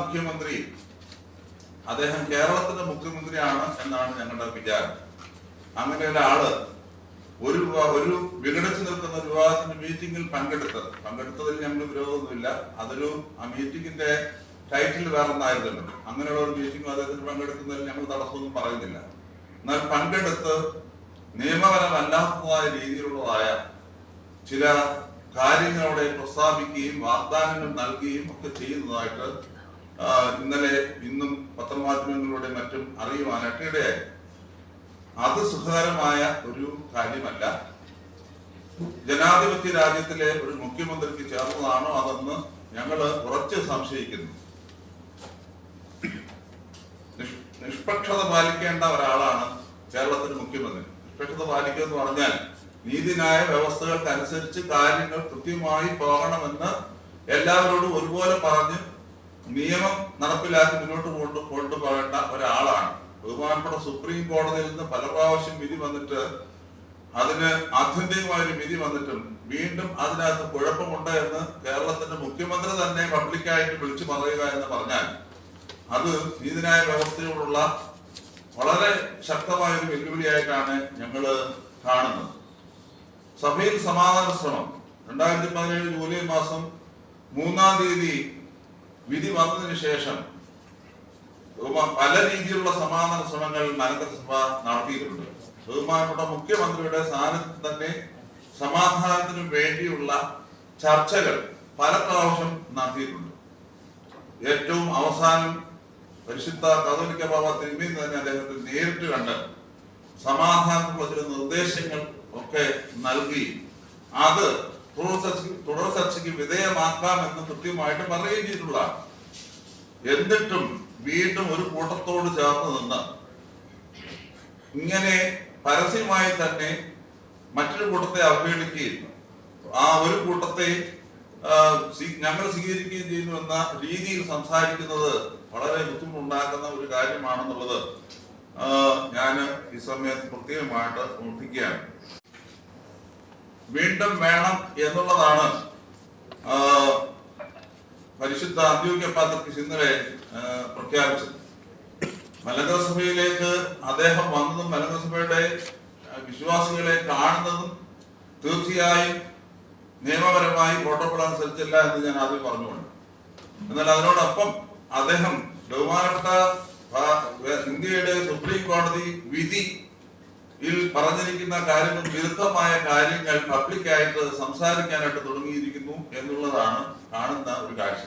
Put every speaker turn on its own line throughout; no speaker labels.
മുഖ്യമന്ത്രി അദ്ദേഹം കേരളത്തിന്റെ മുഖ്യമന്ത്രിയാണ് എന്നാണ് ഞങ്ങളുടെ വിചാരം. അങ്ങനെ ഒരാൾ ഒരു ഒരു വിഘടിച്ചു നിൽക്കുന്ന ഒരു വിവാഹത്തിന്റെ മീറ്റിംഗിൽ പങ്കെടുത്തത്. പങ്കെടുത്തതിൽ ഞങ്ങൾ വിരോധമൊന്നുമില്ല. അതൊരു ആ മീറ്റിംഗിന്റെ ടൈറ്റിൽ വേറെ ഒന്നായിരുന്നല്ലോ അങ്ങനെയുള്ള ഒരു മീറ്റിംഗ് അദ്ദേഹത്തിന് പങ്കെടുക്കുന്നതിൽ ഞങ്ങൾ തടസ്സമൊന്നും പറയുന്നില്ല. എന്നാൽ പങ്കെടുത്ത് നിയമപരമല്ലാത്തതായ രീതിയിലുള്ളതായ ചില കാര്യങ്ങളവിടെ പ്രസ്താവിക്കുകയും വാഗ്ദാനങ്ങൾ നൽകുകയും ഒക്കെ ചെയ്യുന്നതായിട്ട് ഇന്നലെ ഇന്നും പത്രമാധ്യമങ്ങളിലൂടെ മറ്റും അറിയുവാനായിട്ട് ഇടയായി. അത് സുഖകരമായ ഒരു കാര്യമല്ല. ജനാധിപത്യ രാജ്യത്തിലെ ഒരു മുഖ്യമന്ത്രിക്ക് ചേർന്നതാണോ അതെന്ന് ഞങ്ങൾ ഉറച്ച് സംശയിക്കുന്നു. നിഷ്- നിഷ്പക്ഷത പാലിക്കേണ്ട ഒരാളാണ് കേരളത്തിന്റെ മുഖ്യമന്ത്രി. നിഷ്പക്ഷത പാലിക്കുക എന്ന് പറഞ്ഞാൽ നീതിന്യായ വ്യവസ്ഥകൾക്കനുസരിച്ച് കാര്യങ്ങൾ കൃത്യമായി പോകണമെന്ന് എല്ലാവരോടും ഒരുപോലെ പറഞ്ഞ് നിയമം നടപ്പിലാക്കി മുന്നോട്ട് കൊണ്ട് പോകേണ്ട ഒരാളാണ്. ബഹുമാനപ്പെട്ട സുപ്രീം കോടതിയിൽ നിന്ന് പല പ്രാവശ്യം വിധി വന്നിട്ട് അതിന് ആത്യന്തികമായൊരു വിധി വന്നിട്ടും വീണ്ടും അതിനകത്ത് കുഴപ്പമുണ്ട് എന്ന് കേരളത്തിന്റെ മുഖ്യമന്ത്രി തന്നെ പബ്ലിക്കായിട്ട് വിളിച്ചു പറയുക എന്ന് പറഞ്ഞാൽ അത് നീതിന്യായ വ്യവസ്ഥയോടുള്ള വളരെ ശക്തമായ ഒരു വെല്ലുവിളിയായിട്ടാണ് ഞങ്ങൾ കാണുന്നത്. സഭയിൽ സമാധാന ശ്രമം. രണ്ടായിരത്തി പതിനേഴ് ജൂലൈ മാസം മൂന്നാം തീയതി വിധി വന്നതിന് ശേഷം പല രീതിയിലുള്ള സമാധാന ശ്രമങ്ങൾ മലങ്കര നടത്തിയിട്ടുണ്ട്. ബഹുമാനപ്പെട്ട മുഖ്യമന്ത്രിയുടെ സ്ഥാനത്ത് തന്നെ സമാധാനത്തിനു വേണ്ടിയുള്ള ചർച്ചകൾ പല പ്രാവശ്യം നടത്തിയിട്ടുണ്ട്. ഏറ്റവും അവസാനം പരിശുദ്ധ കത്തോലിക്ക ബാബ തിരുമേനി തന്നെ അദ്ദേഹത്തെ നേരിട്ട് കണ്ട് സമാധാനത്തിനുള്ള ചില നിർദ്ദേശങ്ങൾ ഒക്കെ നൽകി. അത് തുടർ ചർച്ചയ്ക്ക് ചർച്ചയ്ക്ക് വിധേയമാക്കാമെന്ന് കൃത്യമായിട്ട് പറയുകയും ചെയ്തിട്ടുള്ളതാണ്. എന്നിട്ടും വീണ്ടും ഒരു കൂട്ടത്തോട് ചേർന്ന് നിന്ന് ഇങ്ങനെ പരസ്യമായി തന്നെ മറ്റൊരു കൂട്ടത്തെ അവഹേളിക്കുകയും ആ ഒരു കൂട്ടത്തെ ഞങ്ങൾ സ്വീകരിക്കുകയും ചെയ്യുന്നു എന്ന രീതിയിൽ സംസാരിക്കുന്നത് വളരെ ബുദ്ധിമുട്ടുണ്ടാക്കുന്ന ഒരു കാര്യമാണെന്നുള്ളത് ഞാൻ ഈ സമയത്ത് പ്രത്യേകമായിട്ട് ഓർമ്മിപ്പിക്കുകയാണ് വീണ്ടും വേണം എന്നുള്ളതാണ്. പരിശുദ്ധ അന്ത്യോക്യ പാത്രക്ക് ഇന്നലെ പ്രഖ്യാപിച്ചത്. മലങ്കര സഭയിലേക്ക് അദ്ദേഹം വന്നതും മലങ്കര സഭയുടെ ആ, വിശ്വാസികളെ കാണുന്നതും തീർച്ചയായും നിയമപരമായി പ്രോട്ടോകോൾ അനുസരിച്ചില്ല എന്ന് ഞാൻ ആദ്യം പറഞ്ഞുകൊണ്ട്. എന്നാൽ അതിനോടൊപ്പം അദ്ദേഹം ബഹുമാനപ്പെട്ട ഇന്ത്യയുടെ സുപ്രീം കോടതി വിധി ിൽ പറഞ്ഞിരിക്കുന്ന കാര്യങ്ങൾ വിരുദ്ധമായ കാര്യങ്ങൾ പബ്ലിക്കായിട്ട് സംസാരിക്കാനായിട്ട് തുടങ്ങിയിരിക്കുന്നു എന്നുള്ളതാണ് കാണുന്ന ഒരു കാഴ്ച.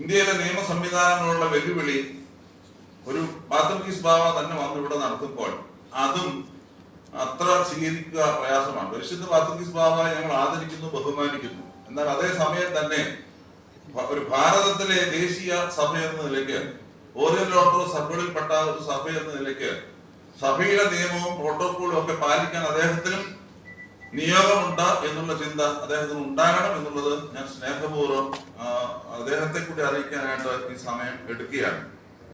ഇന്ത്യയിലെ നിയമ സംവിധാനങ്ങളുള്ള വെല്ലുവിളി ഒരു ബാത്റൂക്കീസ് ബാബ തന്നെ വന്ന് ഇവിടെ നടത്തുമ്പോൾ അതും അത്ര സ്വീകരിക്കുക പ്രയാസമാണ്. പരിശുദ്ധ ബാത്റൂക്കീസ് ബാവ ഞങ്ങൾ ആദരിക്കുന്നു ബഹുമാനിക്കുന്നു. എന്നാൽ അതേ സമയം തന്നെ ഒരു ഭാരതത്തിലെ ദേശീയ സഭ എന്ന നിലയ്ക്ക് ഓറിയന്റൽ ലോട്ടോ സഭകളിൽപ്പെട്ട ഒരു സഭ എന്ന നിലയ്ക്ക് സഭയുടെ നിയമവും പ്രോട്ടോക്കോളും ഒക്കെ പാലിക്കാൻ അദ്ദേഹത്തിനും നിയോഗമുണ്ട് എന്നുള്ള ചിന്ത അദ്ദേഹത്തിന് ഉണ്ടാകണം എന്നുള്ളത് ഞാൻ സ്നേഹപൂർവം അദ്ദേഹത്തെ കൂടി അറിയിക്കാനായിട്ട് ഈ സമയം എടുക്കുകയാണ്.